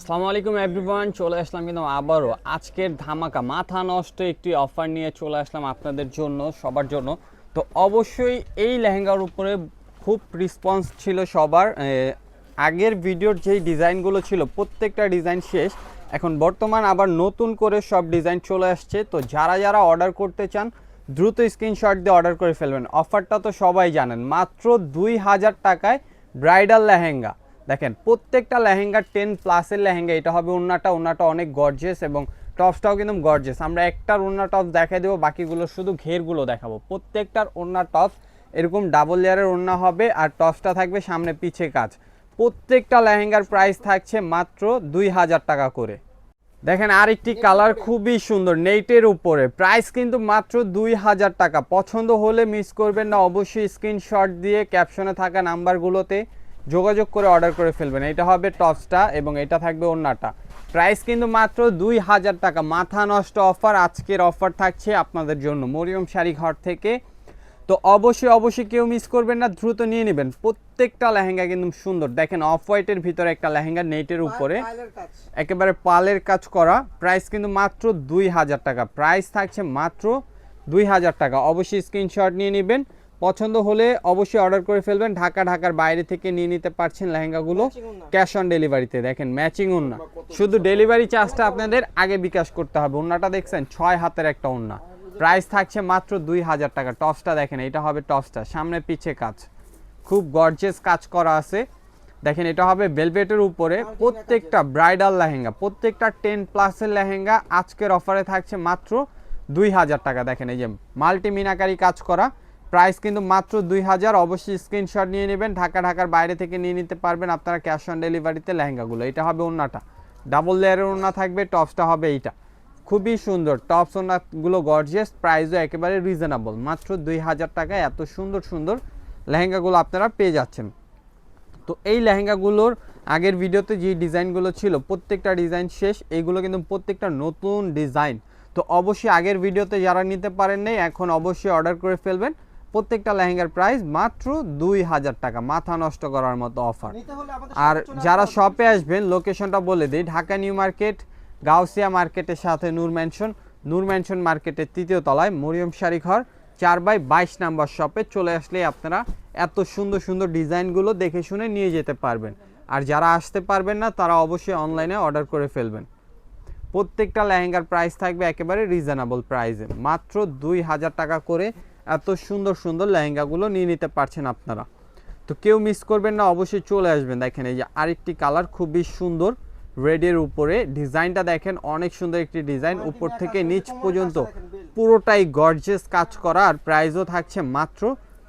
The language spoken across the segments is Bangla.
আসসালামু আলাইকুম এভরিওয়ান, চলে আসলাম কিন্তু আবারও। আজকের ধামাকা, মাথা নষ্ট একটি অফার নিয়ে চলে আসলাম আপনাদের জন্য, সবার জন্য। তো অবশ্যই এই লেহেঙ্গার উপরে খুব রেসপন্স ছিল সবার। আগের ভিডিওর যেই ডিজাইনগুলো ছিল, প্রত্যেকটা ডিজাইন শেষ। এখন বর্তমান আবার নতুন করে সব ডিজাইন চলে আসছে। তো যারা যারা অর্ডার করতে চান, দ্রুত স্ক্রিনশট দিয়ে অর্ডার করে ফেলবেন। অফারটা তো সবাই জানেন, মাত্র দুই হাজার টাকায় ব্রাইডাল লেহেঙ্গা। দেখেন, প্রত্যেকটা লেহেঙ্গা টেন প্লাসের লেহেঙ্গা, এটা হবে ওন্নাটা ওন্নাটা অনেক গর্জেস এবং টপসটাও কিন্তু গর্জেস আমরা একটার ওন্না টপ দেখাই দেবো, বাকিগুলো শুধু ঘেরগুলো দেখাবো। প্রত্যেকটার ওন্না টপস এরকম ডাবল লেয়ারের ওন্না হবে আর টপসটা থাকবে সামনে পিছে কাজ। প্রত্যেকটা লেহেঙ্গার প্রাইস থাকছে মাত্র দুই হাজার টাকা করে। দেখেন, আরেকটি কালার খুবই সুন্দর নেইটের উপরে। প্রাইস কিন্তু মাত্র দুই হাজার টাকা। পছন্দ হলে মিস করবেন না, অবশ্যই স্ক্রিনশট দিয়ে ক্যাপশনে থাকা নাম্বারগুলোতে যোগাযোগ করে অর্ডার করে ফেলবেন। এটা হবে টপসটা এবং এটা থাকবে অন্যটা প্রাইস কিন্তু মাত্র দুই হাজার টাকা। মাথা নষ্ট অফার আজকের অফার থাকছে আপনাদের জন্য মরিয়ম শাড়ি ঘর থেকে। তো অবশ্যই অবশ্যই কেউ মিস করবেন না দ্রুত নিয়ে নেবেন। প্রত্যেকটা লেহেঙ্গা কিন্তু সুন্দর। দেখেন অফ হোয়াইটের ভিতরে একটা লেহেঙ্গা নেটের উপরে। একেবারে পালের কাজ করা। প্রাইস কিন্তু মাত্র দুই হাজার টাকা। প্রাইস থাকছে মাত্র দুই হাজার টাকা। অবশ্যই স্ক্রিনশট নিয়ে নেবেন। পছন্দ হলে অবশ্যই অর্ডার করে ফেলবেন। ঢাকা ঢাকার বাইরে থেকে নিয়ে নিতে পারছেন লেহেঙ্গাগুলো ক্যাশ অন ডেলিভারিতে দেখেন ম্যাচিং ওন্না শুধু ডেলিভারি চার্জটা আপনাদের আগে বিকাশ করতে হবে। ওন্নাটা দেখছেন ছয় হাতের একটা ওন্না প্রাইস থাকছে মাত্র দুই হাজার টাকা। টসটা দেখেন এটা হবে টসটা সামনে পিছে কাজ। খুব গর্জেস কাজ করা আছে। দেখেন এটা হবে বেলভেটের উপরে। প্রত্যেকটা ব্রাইডাল লেহেঙ্গা প্রত্যেকটা টেন প্লাসের লেহেঙ্গা আজকের অফারে থাকছে মাত্র দুই হাজার টাকা। দেখেন এই যে মাল্টি মিনাকারি কাজ করা। প্রাইস কিন্তু মাত্র দুই হাজার। অবশ্যই স্ক্রিনশট নিয়ে নেবেন। ঢাকা, ঢাকার বাইরে থেকে নিয়ে নিতে পারবেন আপনারা ক্যাশ অন ডেলিভারিতে লেহেঙ্গাগুলো। এটা হবে ওন্নাটা। ডাবল লেয়ারের ওন্না থাকবে টপসটা হবে এইটা। খুবই সুন্দর। টপস ওনাগুলো গর্জিয়াস প্রাইসও একেবারে রিজনেবল মাত্র দুই হাজার টাকায় এত সুন্দর সুন্দর লেহেঙ্গাগুলো আপনারা পেয়ে যাচ্ছেন। তো এই লেহেঙ্গাগুলোর আগের ভিডিওতে যে ডিজাইনগুলো ছিল, প্রত্যেকটা ডিজাইন শেষ। এইগুলো কিন্তু প্রত্যেকটা নতুন ডিজাইন। তো অবশ্যই আগের ভিডিওতে যারা নিতে পারেন নাই, এখন অবশ্যই অর্ডার করে ফেলবেন। প্রত্যেকটা লেহেঙ্গার প্রাইস মাত্র দুই হাজার টাকা মাথা নষ্ট করার মতো অফার আর যারা শপে আসবেন লোকেশনটা বলে দিই ঢাকা নিউ মার্কেট গাউসিয়া মার্কেটের সাথে নূর ম্যানশন নূর ম্যানশন মার্কেটের তৃতীয় তলায় মরিয়ম শাড়ি ঘর চার বাই বাইশ নাম্বার শপে চলে আসলে আপনারা এত সুন্দর সুন্দর ডিজাইনগুলো দেখে শুনে নিয়ে যেতে পারবেন। আর যারা আসতে পারবেন না তারা অবশ্যই অনলাইনে অর্ডার করে ফেলবেন। প্রত্যেকটা লেহেঙ্গার প্রাইস থাকবে একেবারে রিজনেবল প্রাইসে মাত্র দুই হাজার টাকা করে এত সুন্দর সুন্দর লেহেঙ্গাগুলো নিয়ে নিতে পারছেন আপনারা। তো কেউ মিস করবেন না অবশ্যই চলে আসবেন। দেখেন এই যে আরেকটি কালার খুবই সুন্দর রেডের উপরে। ডিজাইনটা দেখেন অনেক সুন্দর একটি ডিজাইন। উপর থেকে নিচ পর্যন্ত পুরোটাই গর্জেস কাজ করা আর প্রাইসও থাকছে মাত্র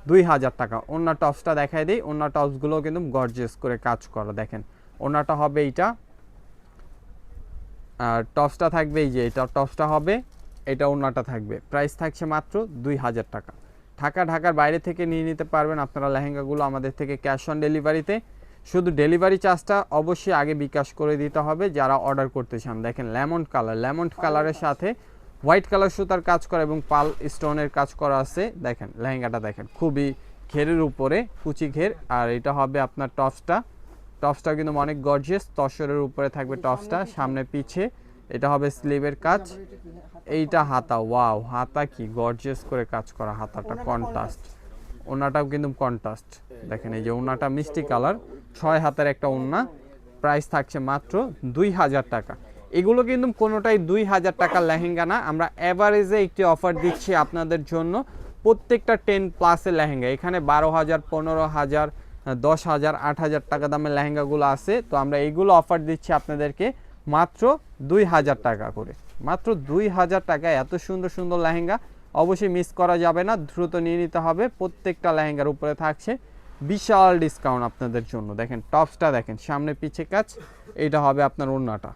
দুই হাজার টাকা। অন্য টপসটা দেখাই দিই অন্য টপসগুলো কিন্তু গর্জেস করে কাজ করা। দেখেন অন্যটা হবে এইটা আর টপসটা থাকবে এই যে এটা টপসটা হবে এটা ওনাটা থাকবে। প্রাইস থাকছে মাত্র দুই হাজার টাকা। ঢাকা ঢাকার বাইরে থেকে নিয়ে নিতে পারবেন আপনারা লেহেঙ্গাগুলো আমাদের থেকে ক্যাশ অন ডেলিভারিতে। শুধু ডেলিভারি চার্জটা অবশ্যই আগে বিকাশ করে দিতে হবে যারা অর্ডার করতে চান। দেখেন লেমন কালার লেমন কালারের সাথে হোয়াইট কালার সুতার কাজ করা এবং পাল স্টোনের কাজ করা আছে। দেখেন লেহেঙ্গাটা দেখেন খুবই ঘেরের উপরে কুচি ঘের আর এটা হবে আপনার টপসটা। টপসটা কিন্তু অনেক গর্জিয়াস তসরের উপরে থাকবে টপসটা সামনে পিছে। এটা হবে স্লিভের কাজ। এইটা হাতা ওয়াও হাতা কি? গর্জিয়াস করে কাজ করা হাতাটা কন্ট্রাস্ট ওনাটাও কিন্তু কন্ট্রাস্ট দেখেন এই যে ওনাটা মিষ্টি কালার ছয় হাতের একটা ওন্না প্রাইস থাকছে মাত্র দুই হাজার টাকা। এগুলো কিন্তু কোনোটাই দুই হাজার টাকার লেহেঙ্গা না আমরা অ্যাভারেজে একটি অফার দিচ্ছি আপনাদের জন্য প্রত্যেকটা টেন প্লাসের লেহেঙ্গা। এখানে বারো হাজার পনেরো হাজার দশ হাজার আট হাজার টাকা দামের লেহেঙ্গাগুলো আছে। তো আমরা এইগুলো অফার দিচ্ছি আপনাদেরকে মাত্র দুই হাজার টাকা করে। মাত্র দুই হাজার টাকা এত সুন্দর সুন্দর লেহেঙ্গা অবশ্যই মিস করা যাবে না, দ্রুত নিয়ে নিতে হবে। প্রত্যেকটা লেহেঙ্গার উপরে থাকছে বিশাল ডিসকাউন্ট আপনাদের জন্য। দেখেন টপসটা দেখেন, সামনে পিছে কাজ, এটা হবে আপনার ওড়নাটা।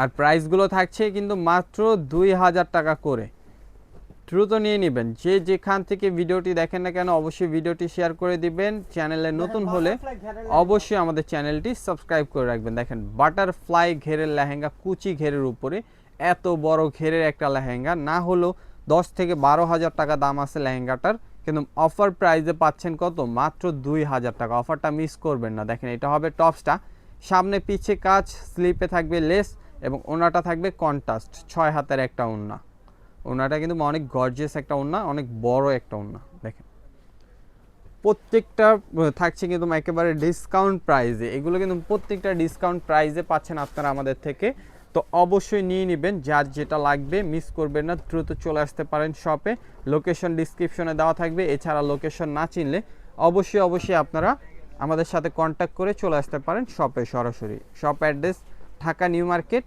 আর প্রাইসগুলো থাকছে কিন্তু মাত্র দুই হাজার টাকা করে। দ্রুত নিয়ে নেবেন। যে যেখান থেকে ভিডিওটি দেখেন না কেন অবশ্যই ভিডিওটি শেয়ার করে দিবেন। চ্যানেলে নতুন হলে অবশ্যই আমাদের চ্যানেলটি সাবস্ক্রাইব করে রাখবেন। দেখেন বাটারফ্লাই ঘেরের লেহেঙ্গা কুচি ঘেরের উপরে এত বড় ঘেরের একটা লেহেঙ্গা। না হলেও দশ থেকে বারো হাজার টাকা দাম আছে লেহেঙ্গাটার। কিন্তু অফার প্রাইসে পাচ্ছেন কত? মাত্র দুই হাজার টাকা। অফারটা মিস করবেন না। দেখেন এটা হবে টপসটা। সামনে পিছে কাজ স্লিপে থাকবে লেস এবং ওনাটা থাকবে কন্ট্রাস্ট ছয় হাতের একটা ওন্না ওনাটা কিন্তু অনেক গর্জিয়াস একটা ওন্না অনেক বড় একটা ওনা দেখেন। প্রত্যেকটা থাকছে কিন্তু একেবারে ডিসকাউন্ট প্রাইজে এগুলো কিন্তু প্রত্যেকটা ডিসকাউন্ট প্রাইজে পাচ্ছেন আপনারা আমাদের থেকে। তো অবশ্যই নিয়ে নেবেন, যার যেটা লাগবে মিস করবেন না, দ্রুত চলে আসতে পারেন শপে লোকেশন ডিসক্রিপশনে দেওয়া থাকবে, এছাড়া লোকেশন না চিনলে অবশ্যই অবশ্যই আপনারা আমাদের সাথে কন্ট্যাক্ট করে চলে আসতে পারেন শপে সরাসরি। Shop address Dhaka new market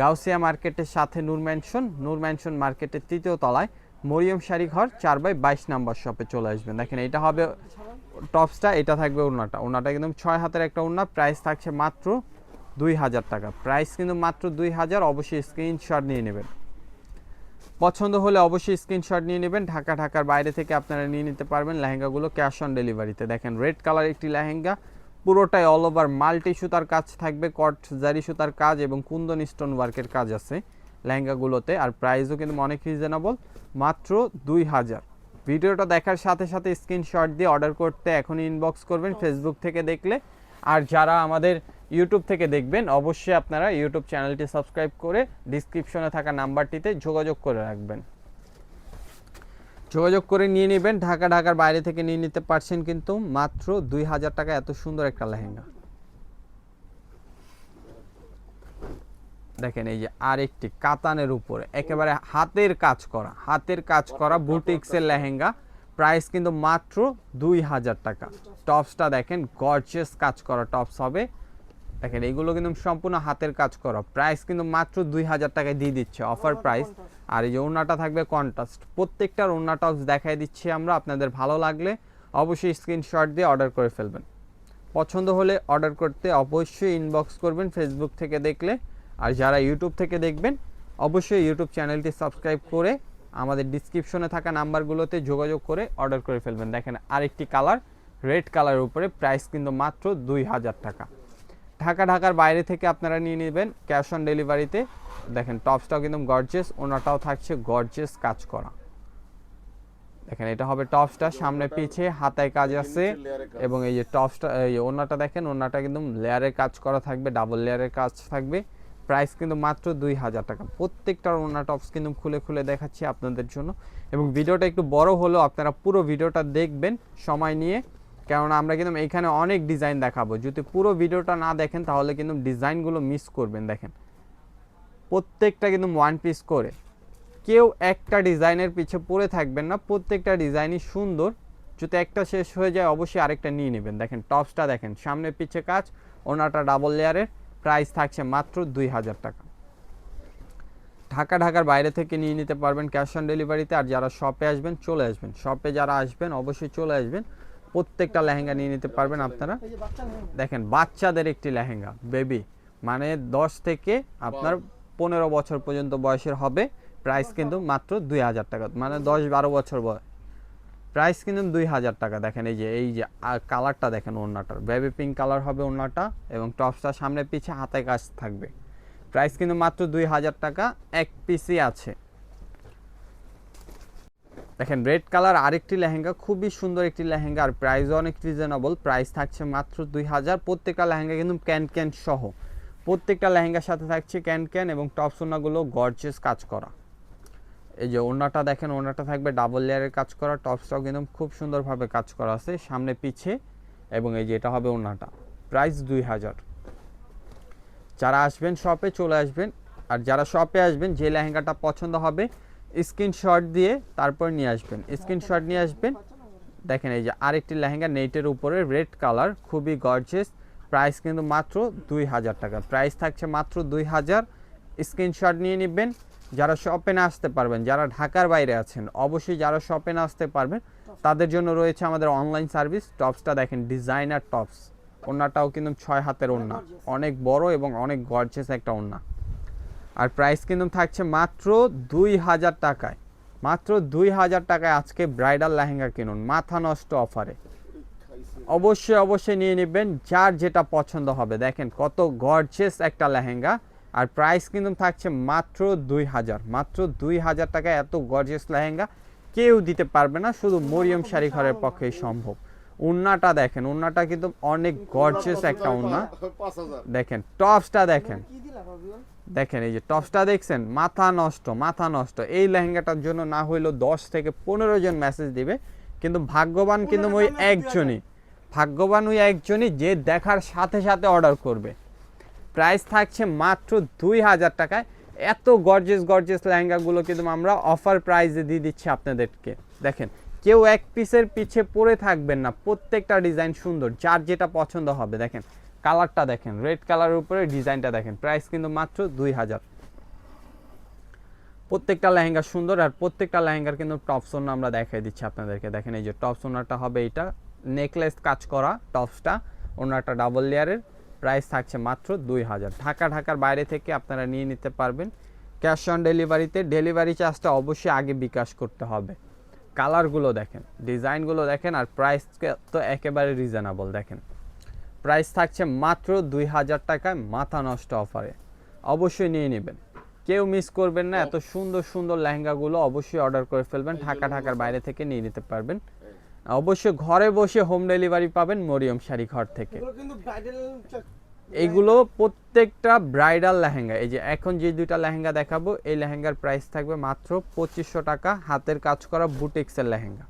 Gausia মার্কেটের সাথে নূর ম্যানশন নূর ম্যানশন মার্কেটের তৃতীয় তলায় মরিয়ম শাড়ি ঘর চার বাই বাইশ নাম্বার শপে চলে আসবেন। দেখেন, এটা হবে টপসটা, এটা থাকবে ওড়নাটা। ওড়নাটা একদম ছয় হাতের একটা ওড়না প্রাইস থাকছে মাত্র দুই হাজার টাকা। প্রাইস কিন্তু মাত্র দুই হাজার, অবশ্যই স্ক্রিনশট নিয়ে নেবেন। পছন্দ হলে অবশ্যই স্ক্রিনশট নিয়ে নেবেন। ঢাকা, ঢাকার বাইরে থেকে আপনারা নিয়ে নিতে পারবেন লেহেঙ্গাগুলো ক্যাশ অন ডেলিভারিতে দেখেন রেড কালার একটি লেহেঙ্গা পুরোটাই অল ওভার মাল্টি সুতার কাজ থাকবে, কট, জারি সুতার কাজ এবং কুন্দন স্টোন ওয়ার্কের কাজ আছে লেহেঙ্গাগুলোতে। আর প্রাইসও কিন্তু অনেক রিজনেবল মাত্র দুই হাজার। ভিডিওটা দেখার সাথে সাথে স্ক্রিনশট দিয়ে অর্ডার করতে এখনই ইনবক্স করবেন ফেসবুক থেকে দেখলে। আর যারা আমাদের ইউটিউব থেকে দেখবেন, অবশ্যই আপনারা ইউটিউব চ্যানেলটি সাবস্ক্রাইব করে ডিসক্রিপশনে থাকা নাম্বারটিতে যোগাযোগ করে রাখবেন। যোগাযোগ করে নিয়ে নেবেন। ঢাকা, ঢাকার বাইরে থেকে নিয়ে নিতে পারছেন কিন্তু মাত্র দুই হাজার টাকা। এত সুন্দর একটা লেহেঙ্গা। দেখেন এই যে আরেকটি কাতানের উপরে। একেবারে হাতের কাজ করা। হাতের কাজ করা বুটিক্সের লেহেঙ্গা। প্রাইস কিন্তু মাত্র দুই হাজার টাকা। টপসটা দেখেন গর্জেস কাজ করা টপস হবে। দেখেন এইগুলো কিন্তু সম্পূর্ণ হাতের কাজ করা। প্রাইস কিন্তু মাত্র দুই হাজার টাকায় দিয়ে দিচ্ছে। অফার প্রাইস আর এই যে ওড়নাটা থাকবে কন্ট্রাস্ট প্রত্যেকটার ওড়না টপস দেখাই দিচ্ছি আমরা, আপনাদের ভালো লাগলে অবশ্যই স্ক্রিনশট দিয়ে অর্ডার করে ফেলবেন। পছন্দ হলে অর্ডার করতে অবশ্যই ইনবক্স করবেন ফেসবুক থেকে দেখলে। আর যারা ইউটিউব থেকে দেখবেন, অবশ্যই ইউটিউব চ্যানেলটি সাবস্ক্রাইব করে আমাদের ডিসক্রিপশনে থাকা নাম্বারগুলোতে যোগাযোগ করে অর্ডার করে ফেলবেন। দেখেন আরেকটি কালার রেড কালারের উপরে প্রাইস কিন্তু মাত্র দুই হাজার টাকা। ঢাকা, ঢাকার বাইরে থেকে আপনারা নিয়ে নেবেন ক্যাশ অন ডেলিভারিতে। দেখেন টপসটাও কিন্তু গর্জেস ওনাটাও থাকছে গর্জেস কাজ করা। দেখেন, এটা হবে টপসটা সামনে পিছে হাতায় কাজ আছে এবং এই যে টপসটা এই ওনাটা দেখেন, ওনাটা কিন্তু লেয়ারের কাজ করা থাকবে, ডাবল লেয়ারের কাজ থাকবে। প্রাইস কিন্তু মাত্র দুই হাজার টাকা। প্রত্যেকটার ওনা টপস কিন্তু খুলে খুলে দেখাচ্ছি আপনাদের জন্য। এবং ভিডিওটা একটু বড় হলেও আপনারা পুরো ভিডিওটা দেখবেন সময় নিয়ে। কেননা আমরা কিন্তু এইখানে অনেক ডিজাইন দেখাবো। যদি পুরো ভিডিওটা না দেখেন, তাহলে কিন্তু ডিজাইনগুলো মিস করবেন, দেখেন। প্রত্যেকটা কিন্তু ওয়ান পিস করে। কেউ একটা ডিজাইনের পিছে পড়ে থাকবেন না, প্রত্যেকটা ডিজাইনই সুন্দর। যদি একটা শেষ হয়ে যায়, অবশ্যই আরেকটা নিয়ে নেবেন। দেখেন টপসটা দেখেন সামনে পিছে কাজ, ওনাটা ডাবল লেয়ারের প্রাইস থাকছে মাত্র দুই হাজার টাকা। ঢাকা, ঢাকার বাইরে থেকে নিয়ে নিতে পারবেন ক্যাশ অন ডেলিভারিতে আর যারা শপে আসবেন, চলে আসবেন। শপে যারা আসবেন, অবশ্যই চলে আসবেন। প্রত্যেকটা লেহেঙ্গা নিয়ে নিতে পারবেন আপনারা। দেখেন বাচ্চাদের একটি লেহেঙ্গা বেবি। মানে দশ থেকে আপনার পনেরো বছর পর্যন্ত বয়সের হবে। প্রাইস কিন্তু মাত্র দুই হাজার টাকা। মানে দশ বারো বছর বয়স প্রাইস কিন্তু দুই হাজার টাকা। দেখেন এই যে এই যে কালারটা দেখেন ওড়নাটার। বেবি পিঙ্ক কালার হবে ওড়নাটা এবং টপসটা সামনে পিছে হাতে কাজ থাকবে। প্রাইস কিন্তু মাত্র দুই হাজার টাকা। এক পিসই আছে। দেখেন রেড কালার আরেকটি লেহেঙ্গা, খুবই সুন্দর একটি লেহেঙ্গা, আর প্রাইসও অনেক রিজনেবল প্রাইস থাকছে মাত্র দুই হাজার। প্রত্যেকটা লেহেঙ্গা কিন্তু ক্যান ক্যান সহ। প্রত্যেকটা লেহেঙ্গার সাথে থাকছে ক্যান ক্যান এবং টপ সোনাগুলো গর্জেস কাজ করা। এই যে ওড়নাটা দেখেন, ওড়নাটা থাকবে ডাবল লেয়ারের কাজ করা টপসটাও কিন্তু খুব সুন্দরভাবে কাজ করা আছে, সামনে পিছে, এবং এই যে এটা হবে ওড়নাটা। প্রাইস দুই হাজার। যারা আসবেন শপে চলে আসবেন, আর যারা শপে আসবেন, যে লেহেঙ্গাটা পছন্দ হবে স্ক্রিনশট দিয়ে তারপর নিয়ে আসবেন। স্ক্রিনশট নিয়ে আসবেন। দেখেন এই যে আরেকটি লেহেঙ্গা নেটের উপরে রেড কালার, খুবই গর্জেস প্রাইস কিন্তু মাত্র দুই হাজার টাকা। প্রাইস থাকছে মাত্র দুই হাজার। স্ক্রিনশট নিয়ে নেবেন। যারা শপে না আসতে পারবেন, যারা ঢাকার বাইরে আছেন, অবশ্যই যারা শপে না আসতে পারবেন, তাদের জন্য রয়েছে আমাদের অনলাইন সার্ভিস টপসটা দেখেন ডিজাইনার টপস ওড়নাটাও কিন্তু ছয় হাতের ওড়না। অনেক বড় এবং অনেক গর্জেস একটা ওড়না। আর প্রাইস কিন্তু থাকছে মাত্র দুই হাজার টাকায়। মাত্র দুই হাজার টাকায় আজকে ব্রাইডাল লেহেঙ্গা কিনুন, মাথা নষ্ট অফারে অবশ্যই অবশ্যই নিয়ে নেবেন, যার যেটা পছন্দ হবে। দেখেন কত গর্জেস একটা লেহেঙ্গা, আর প্রাইস কিন্তু থাকছে মাত্র দুই হাজার। মাত্র দুই হাজার টাকায় এত গর্জেস লেহেঙ্গা, কেউ দিতে পারবে না, শুধু মরিয়ম শাড়ি ঘরের পক্ষেই সম্ভব। উন্নাটা দেখেন, উন্নাটা কিন্তু অনেক গর্জেস একটা উন্না। দেখেন টপসটা দেখেন। দেখেন এই যে টপসটা দেখছেন মাথা নষ্ট মাথা নষ্ট। এই লেহেঙ্গাটার জন্য না হইলেও দশ থেকে পনেরো জন মেসেজ দিবে। কিন্তু ভাগ্যবান কিন্তু ওই একজনই। ভাগ্যবান ওই একজনই যে দেখার সাথে সাথে অর্ডার করবে। প্রাইস থাকছে মাত্র দুই হাজার টাকায়। এত গর্জেস গর্জেস লেহেঙ্গাগুলো কিন্তু আমরা অফার প্রাইসে দিয়ে দিচ্ছি আপনাদেরকে। দেখেন কেউ এক পিসের পিছে পড়ে থাকবেন না। প্রত্যেকটা ডিজাইন সুন্দর যার যেটা পছন্দ হবে। দেখেন কালারটা দেখেন, রেড কালারের উপরে ডিজাইনটা দেখেন, প্রাইস কিন্তু মাত্র দুই হাজার। প্রত্যেকটা লেহেঙ্গা সুন্দর আর প্রত্যেকটা লেহেঙ্গার কিন্তু টপ সোনা আমরা দেখাই দিচ্ছি আপনাদেরকে। দেখেন এই যে টপ সোনাটা হবে এইটা, নেকলেস কাজ করা টপসটা, ওনারটা ডাবল লেয়ারের, প্রাইস থাকছে মাত্র দুই হাজার। ঢাকা, ঢাকার বাইরে থেকে আপনারা নিয়ে নিতে পারবেন। ক্যাশ অন ডেলিভারিতে ডেলিভারি চার্জটা অবশ্যই আগে বিকাশ করতে হবে। কালারগুলো দেখেন, ডিজাইনগুলো দেখেন আর প্রাইস তো একেবারে রিজনেবল দেখেন। প্রাইস থাকছে মাত্র দুই হাজার টাকায় মাথা নষ্ট অফারে। অবশ্যই নিয়ে নেবেন। কেউ মিস করবেন না এত সুন্দর সুন্দর লেহেঙ্গাগুলো অবশ্যই অর্ডার করে ফেলবেন ঢাকা ঢাকার বাইরে থেকে নিয়ে নিতে পারবেন। অবশ্যই ঘরে বসে হোম ডেলিভারি পাবেন মরিয়ম শাড়ি ঘর থেকে। এগুলো এইগুলো প্রত্যেকটা ব্রাইডাল লেহেঙ্গা এই যে এখন যে দুইটা লেহেঙ্গা দেখাবো এই লেহেঙ্গার প্রাইস থাকবে মাত্র পঁচিশশো টাকা। হাতের কাজ করা বুটিক্সের লেহেঙ্গা।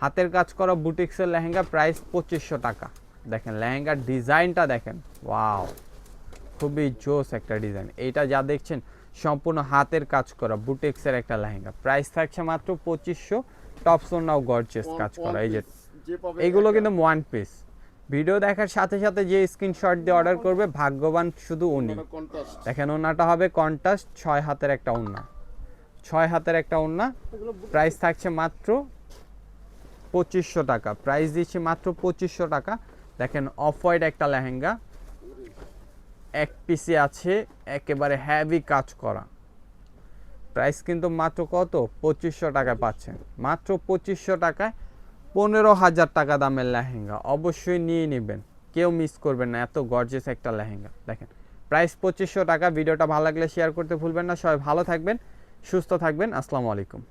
হাতের কাজ করা বুটিক্সের লেহেঙ্গা প্রাইস পঁচিশশো টাকা। দেখেন লেহেঙ্গার ডিজাইনটা দেখেন। ওয়াও খুবই জোস একটা ডিজাইন। এইটা যা দেখছেন সম্পূর্ণ হাতের কাজ করা বুটেক্সের একটা লেহেঙ্গা। প্রাইস থাকছে মাত্র পঁচিশশো টপসোনাও গর্জেস কাজ করা এই যে এইগুলো কিন্তু ওয়ান পিস ভিডিও দেখার সাথে সাথে যে স্ক্রিনশট দিয়ে অর্ডার করবে ভাগ্যবান শুধু উনি। দেখেন ওনাটা হবে কন্টাস্ট ছয় হাতের একটা ওন্না ছয় হাতের একটা ওন্না প্রাইস থাকছে মাত্র পঁচিশশো টাকা। প্রাইস দিচ্ছি মাত্র পঁচিশশো টাকা। দেখেন অফ হোয়াইট একটা লেহেঙ্গা। এক পিসে আছে, একেবারে হ্যাভি কাজ করা। প্রাইস কিন্তু মাত্র কত? পঁচিশশো টাকায় পাচ্ছেন মাত্র পঁচিশশো টাকায় পনেরো হাজার টাকা দামের লেহেঙ্গা। অবশ্যই নিয়ে নেবেন। কেউ মিস করবেন না, এত গর্জেস একটা লেহেঙ্গা। দেখেন প্রাইস পঁচিশশো টাকা। ভিডিওটা ভালো লাগলে শেয়ার করতে ভুলবেন না। সবাই ভালো থাকবেন, সুস্থ থাকবেন। আসসালামু আলাইকুম।